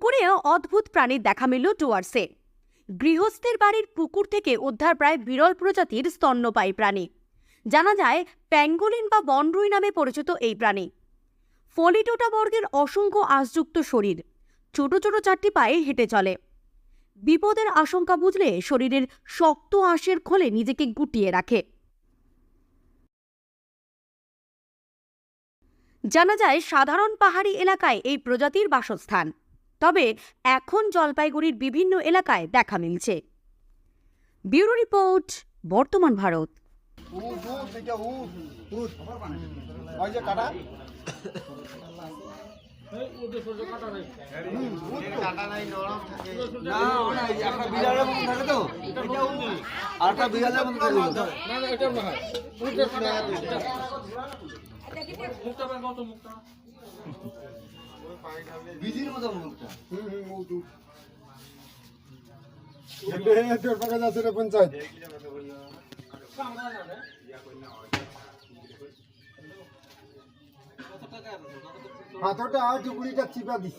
পুকুরেও অদ্ভুত প্রাণীর দেখা মিলল ডুয়ার্সে। গৃহস্থের বাড়ির পুকুর থেকে উদ্ধার প্রায় বিরল প্রজাতির স্তন্যপায়ী প্রাণী। জানা যায়, প্যাঙ্গোলিন বা বনরুই নামে পরিচিত এই প্রাণী। ফলিটোটা বর্গের অসংখ্য আঁশযুক্ত শরীর। ছোট ছোট চারটি পায়ে হেঁটে চলে। বিপদের আশঙ্কা বুঝলে শরীরের শক্ত আঁশের খোলে নিজেকে গুটিয়ে রাখে। জানা যায়, সাধারণ পাহাড়ি এলাকায় এই প্রজাতির বাসস্থান। তবে এখন জলপাইগুড়ির বিভিন্ন এলাকায় দেখা মিলছে। ব্যুরো রিপোর্ট বর্তমান ভারত। বিজির মতো মুখটা। হুম হুম উদ তোর পাকা যাচ্ছে রে পঞ্চায়েত হাতটা টুকুরিটা চিপা দিস